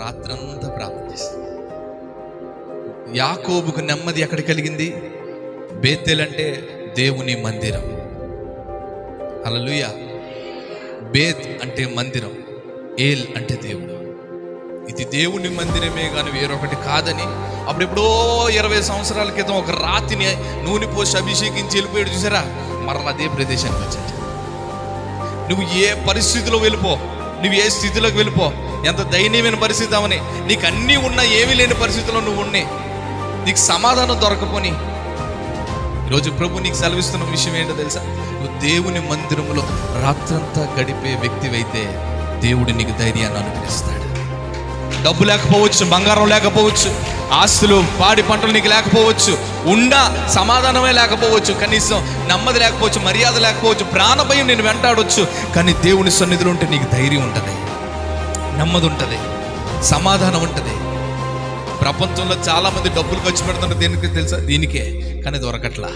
రాత్రంతా ప్రార్థన చేస్తుంది యాకోబుకు నెమ్మది ఎక్కడ కలిగింది? బేతెల్ అంటే దేవుని మందిరం. అలలుయ బేత్ అంటే మందిరం ఏల్ అంటే దేవుడు. ఇది దేవుని మందిరమే కానీ వేరొకటి కాదని అప్పుడెప్పుడో ఇరవై సంవత్సరాల క్రితం ఒక రాతిని నూనె పోసి అభిషేకించి వెళ్ళిపోయాడు చూసారా? మరలా అదే ప్రదేశానికి వచ్చాడు. నువ్వు ఏ పరిస్థితిలో వెళ్ళిపో? నువ్వు ఏ స్థితిలోకి వెళ్ళిపో. ఎంత దయనీయమైన పరిస్థితి అవని. నీకు అన్నీ ఉన్నా ఏమీ లేని పరిస్థితిలో నువ్వు ఉన్నాయి నీకు సమాధానం దొరకపోని. ఈరోజు ప్రభు నీకు సెలవిస్తున్న విషయం ఏంటో తెలుసా? నువ్వు దేవుని మందిరంలో రాత్రంతా గడిపే వ్యక్తివైతే దేవుడు నీకు ధైర్యాన్ని అనుగ్రహిస్తాడు. డబ్బు లేకపోవచ్చు బంగారం లేకపోవచ్చు ఆస్తులు పాడి పంటలు నీకు లేకపోవచ్చు. ఉండా సమాధానమే లేకపోవచ్చు. కనీసం నెమ్మది లేకపోవచ్చు మర్యాద లేకపోవచ్చు ప్రాణభయం నేను వెంటాడొచ్చు. కానీ దేవుని సన్నిధిలో ఉంటే నీకు ధైర్యం ఉంటుంది. నెమ్మది ఉంటుంది. సమాధానం ఉంటుంది. ప్రపంచంలో చాలామంది డబ్బులు ఖర్చు పెడుతున్నారు దేనికి తెలుసా? దీనికే. కానీ దొరకట్లా.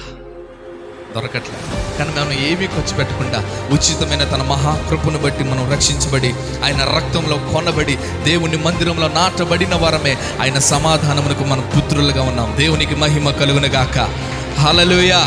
దొరకట్లే కానీ మనం ఏమీ ఖర్చు పెట్టకుండా ఉచితమైన తన మహాకృపను బట్టి మనం రక్షించబడి ఆయన రక్తంలో కొనబడి దేవుని మందిరంలో నాటబడిన వారమే ఆయన సమాధానమునకు మనం పుత్రులుగా ఉన్నాం. దేవునికి మహిమ కలుగునగాక. హలలుయా